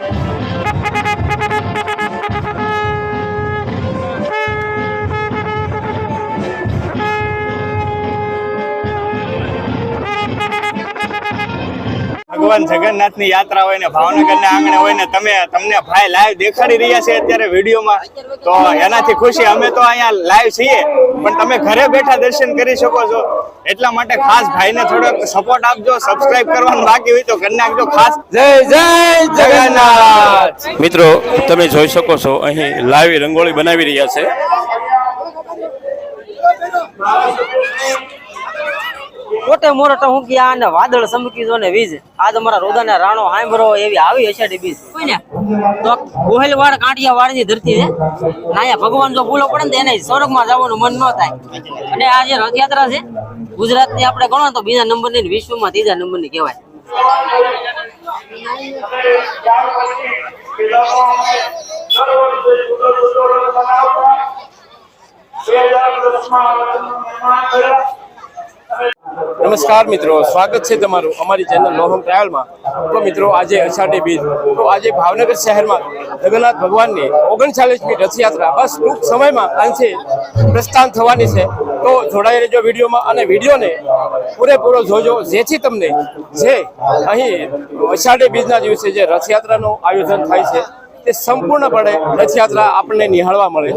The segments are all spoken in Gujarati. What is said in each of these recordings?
you ભગવાન જગન્નાથની યાત્રા હોય ને ભાવનગરના આંગણે હોય ને તમે તમને ભાઈ લાઈવ દેખાડી રહ્યા છે અત્યારે વિડીયોમાં તો એનાથી ખુશી. અમે તો અહીંયા લાઈવ છીએ પણ તમે ઘરે બેઠા દર્શન કરી શકો છો. એટલા માટે ખાસ ભાઈને થોડોક સપોર્ટ આપજો સબસ્ક્રાઇબ કરવાનું બાકી હોય તો કરી નાખજો. ખાસ જય જય જગન્નાથ! મિત્રો તમે જોઈ શકો છો અહીં લાઈવ રંગોળી બનાવી રહ્યા છે. મોટે મોટો હું કે આ વાદળ સમકી જો ને વીજ. આ તમારા રોદાના રાણો હાંભરો એવી આવી અષાઢી બીજ. કોઈને? તો ગોહેલવાડ કાંઠિયાવાડ કાંટિયા વાળની ધરતી છે. નાયા ભગવાન જો ભૂલો પડે ને એને સ્વર્ગમાં જવાનું મન ન થાય. અને આ જે રથયાત્રા છે ગુજરાતની આપણે ગણો તો બીજા નંબર ને વિશ્વમાં ત્રીજા નંબરની કહેવાય. નમસ્કાર મિત્રો, સ્વાગત છે તમારું અમારી ચેનલ લોહમ ટ્રાવેલમાં તો મિત્રો, આજે અષાઢી બીજ. તો આજે ભાવનગર શહેરમાં જગન્નાથ ભગવાનની ઓગણચાલીસમી રથયાત્રા બસ ટૂંક સમયમાં અંશે પ્રસ્થાન થવાની છે. તો જોડાઈ રહેજો વિડીયોમાં અને વિડીયોને પૂરેપૂરો જોજો, જેથી તમને જે અહીં અષાઢી બીજના દિવસે જે રથયાત્રાનું આયોજન થાય છે, તે સંપૂર્ણપણે રથયાત્રા આપણને નિહાળવા મળે.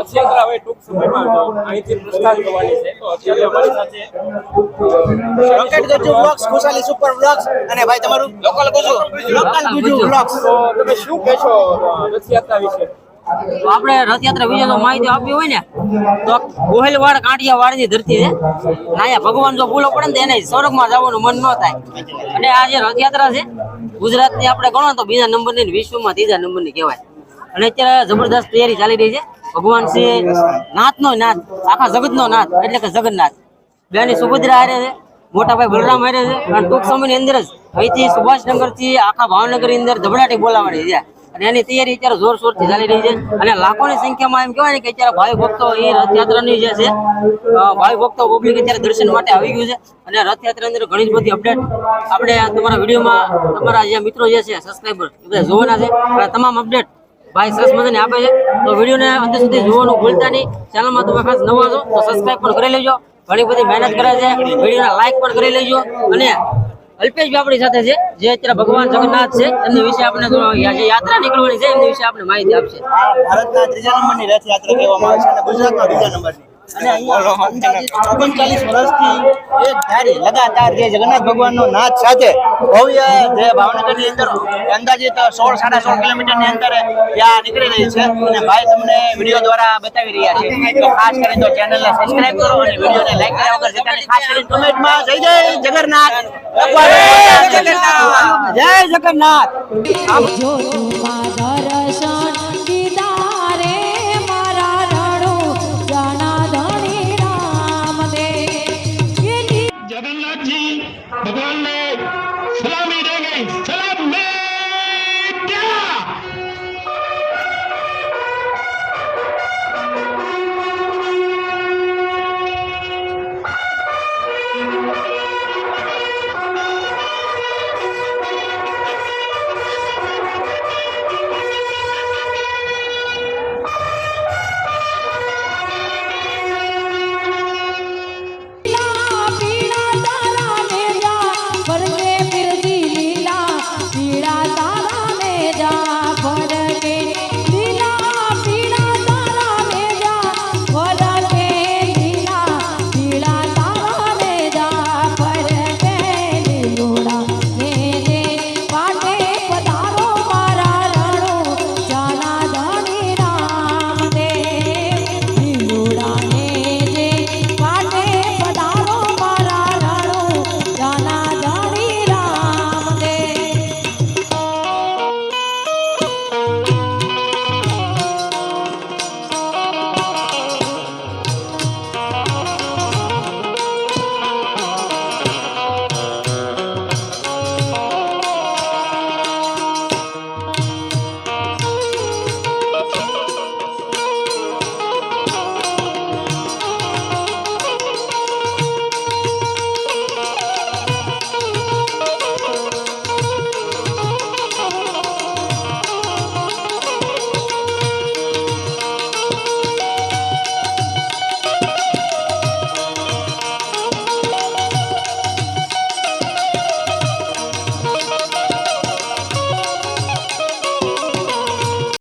રથયાત્રા હવે ટૂંક સમયમાં અહીંથી પ્રસ્થાન થવાની છે. તો અત્યારે અમારી સાથે રોકેટ ગજુ બ્લોક્સ ખુશાલી સુપર બ્લોક્સ અને ભાઈ તમારું લોકલ ગજુ લોકલ ગજુ બ્લોક્સ તો તમે શું કહેશો રથયાત્રા વિશે? તો આપણે રથયાત્રા વિશે તો માહિતી આપવી હોય ને તો ગોહેલવાડ કાંટિયા ધરતી છે. અહીંયા ભગવાન જો ભૂલો પડે ને તો એને સ્વર્ગમાં જવાનું મન ન થાય. અને આ જે રથયાત્રા છે ગુજરાતની આપણે ગણો તો બીજા નંબરની ને વિશ્વમાં ત્રીજા નંબરની કહેવાય. અને અત્યારે જબરદસ્ત તૈયારી ચાલી રહી છે. ભગવાન છે. નાથનો નાથ. આખા જગતનો નાથ, એટલે કે જગન્નાથ. બેની સુભદ્રા હારે છે, મોટા ભાઈ બલરામ હારે છે, અને ટૂંક સમયની અંદર જ અહીંથી સુભાષનગરથી આખા ભાવનગરની અંદર ધબડાટી બોલાવાની છે. અને એની તૈયારી અત્યારે જોર જોરથી ચાલી રહી છે. અને લાખોની સંખ્યામાં એમ કહેવાય ને કે અત્યારે ભાઈ ભક્તો એ રથયાત્રાની જે છે ભાઈ ભક્તો પબ્લિક અત્યારે દર્શન માટે આવી ગયું છે. અને રથયાત્રા અંદર ઘણી જ બધી અપડેટ આપણે તમારા વિડીયોમાં, તમારા જે મિત્રો જે છે સબસ્ક્રાઈબર એ બધા જોવાના છે. તમામ અપડેટ ભાઈ સરસ મજાની આપે છે. તો વિડીયોને અંત સુધી જોવાનું ભૂલતા નહીં. ચેનલમાં તમે ખાસ નવા છો, તો સબસ્ક્રાઈબ પણ કરી લેજો. ઘણી બધી મહેનત કરે છે. વિડીયોને લાઈક પણ કરી લેજો. અને અલ્પેશ આપણી સાથે છે, જે અત્યારે ભગવાન જગન્નાથ છે, એમની વિશે આપણે યાત્રા નીકળવાની છે, એમની વિશે આપણે માહિતી આપશે. ભારતના ત્રીજા નંબરની રથયાત્રા કહેવામાં આવે છે અને ગુજરાતમાં બીજા નંબરની. અને અહીંયા ઓગણચાલીસ વર્ષથી એક ધારી લગાતાર જે જગન્નાથ ભગવાનનો નાદ સાથે ભવ્ય જે ભાવનગરની અંદર અંદાજિત સોળ સાડા સોળ કિલોમીટરની અંદર ત્યાં નીકળી રહી છે. અને ભાઈ તમને વીડિયો દ્વારા બતાવી રહ્યા છે. તો ખાસ કરીને તો ચેનલને સબસ્ક્રાઇબ કરો અને વિડીયોને લાઈક કર્યા વગર જતા ખાસ કરીને કમેન્ટમાં જય જય જગન્નાથ. જય જગન્નાથ. જો भगवान ने